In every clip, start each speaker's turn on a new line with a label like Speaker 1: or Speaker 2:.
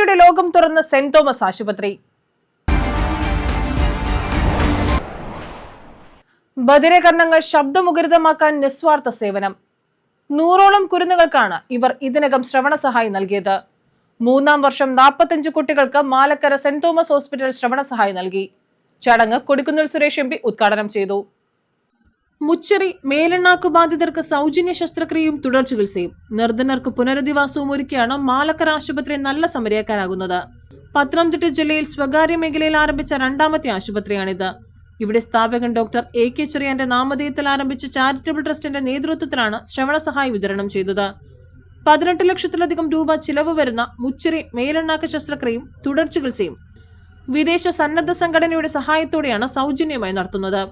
Speaker 1: പുഞ്ചിരിയുടെ ലോകം തുറന്ന് saint Thomas ആശുപത്രി. ബദിരകർണങ്ങൾ ശബ്ദമുഖരിതമാക്കാൻ നിസ്വാർത്ഥ സേവനം. നൂറോളം കുരുന്നുകൾക്കാണ് ഇവർ ഇതിനകം ശ്രവണ സഹായം നൽകിയത്. മൂന്നാം വർഷം നാൽപ്പത്തഞ്ച് കുട്ടികൾക്ക് മാലക്കര സെന്റ് തോമസ് ഹോസ്പിറ്റൽ ശ്രവണ സഹായം നൽകി. ചടങ്ങ് കൊടിക്കുന്നിൽ സുരേഷ് എം ഉദ്ഘാടനം ചെയ്തു. മുച്ചെറി മേലെണ്ണാക്ക് ബാധിതർക്ക് സൗജന്യ ശസ്ത്രക്രിയയും തുടർ ചികിത്സയും. നിർധനർക്ക് പുനരധിവാസവും ഒരുക്കിയാണ് മാലക്കര ആശുപത്രി നല്ല സമരയാക്കാനാകുന്നത്. പത്തനംതിട്ട ജില്ലയിൽ സ്വകാര്യ മേഖലയിൽ ആരംഭിച്ച രണ്ടാമത്തെ ആശുപത്രിയാണിത്. ഇവിടെ സ്ഥാപകൻ ഡോക്ടർ എ. കെ. ചെറിയാന്റെ നാമധേയത്തിൽ ആരംഭിച്ച ചാരിറ്റബിൾ ട്രസ്റ്റിന്റെ നേതൃത്വത്തിലാണ് ശ്രവണ സഹായി വിതരണം ചെയ്തത്. പതിനെട്ട് ലക്ഷത്തിലധികം രൂപ ചിലവ് വരുന്ന മുച്ചിറി മേലെണ്ണാക്ക ശസ്ത്രക്രിയയും തുടർ ചികിത്സയും വിദേശ സന്നദ്ധ സംഘടനയുടെ സഹായത്തോടെയാണ് സൗജന്യമായി നടത്തുന്നത്.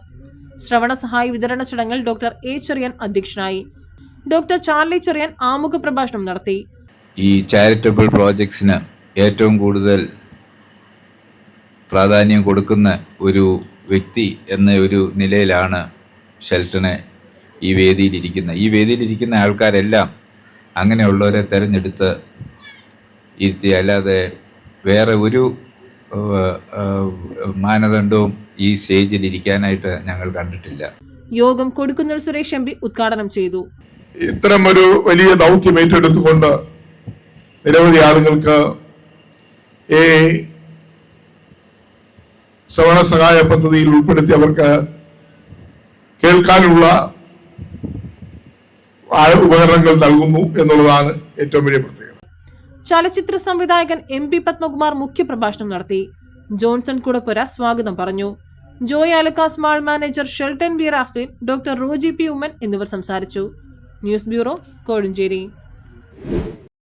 Speaker 1: ശ്രവണ സഹായ വിതരണ ചടങ്ങിൽ ഡോക്ടർ എ ചെറിയൻ അധ്യക്ഷനായി. ഡോക്ടർ ചാർലി ചെറിയൻ ആമുഖ പ്രഭാഷണം നടത്തി.
Speaker 2: ഈ ചാരിറ്റബിൾ പ്രോജക്ട്സിന് ഏറ്റവും കൂടുതൽ പ്രാധാന്യം കൊടുക്കുന്ന ഒരു വ്യക്തി എന്ന ഒരു നിലയിലാണ് ഷെൽട്ടനെ ഈ വേദിയിലിരിക്കുന്നത് ഈ വേദിയിലിരിക്കുന്ന ആൾക്കാരെല്ലാം അങ്ങനെയുള്ളവരെ തിരഞ്ഞെടുത്ത് ഇരുത്തി അല്ലാതെ വേറെ ഒരു മാനദണ്ഡവും ഈ സ്റ്റേജിൽ ഇരിക്കാനായിട്ട് ഞങ്ങൾ കണ്ടിട്ടില്ല.
Speaker 1: യോഗം കൊടുക്കുന്നിൽ സുരേഷ് എം പി ഉദ്ഘാടനം ചെയ്തു.
Speaker 3: ഇത്തരം ഒരു വലിയ ദൗത്യം ഏറ്റെടുത്തുകൊണ്ട് നിരവധി ആളുകൾക്ക് ഈ ശ്രവണ സഹായ പദ്ധതിയിൽ ഉൾപ്പെടുത്തി അവർക്ക് കേൾക്കാനുള്ള ഉപകരണങ്ങൾ നൽകുന്നു എന്നുള്ളതാണ് ഏറ്റവും വലിയ പ്രത്യേകത.
Speaker 1: ചലച്ചിത്ര സംവിധായകൻ എം പി പത്മകുമാർ മുഖ്യപ്രഭാഷണം നടത്തി. ജോൺസൺ കുടപ്പുര സ്വാഗതം പറഞ്ഞു. Joy Alukkas mall manager Shelton B Rafin doctor Roji P Oommen എന്നിവർ സംസാരിച്ചു. News bureau Kozhencherry.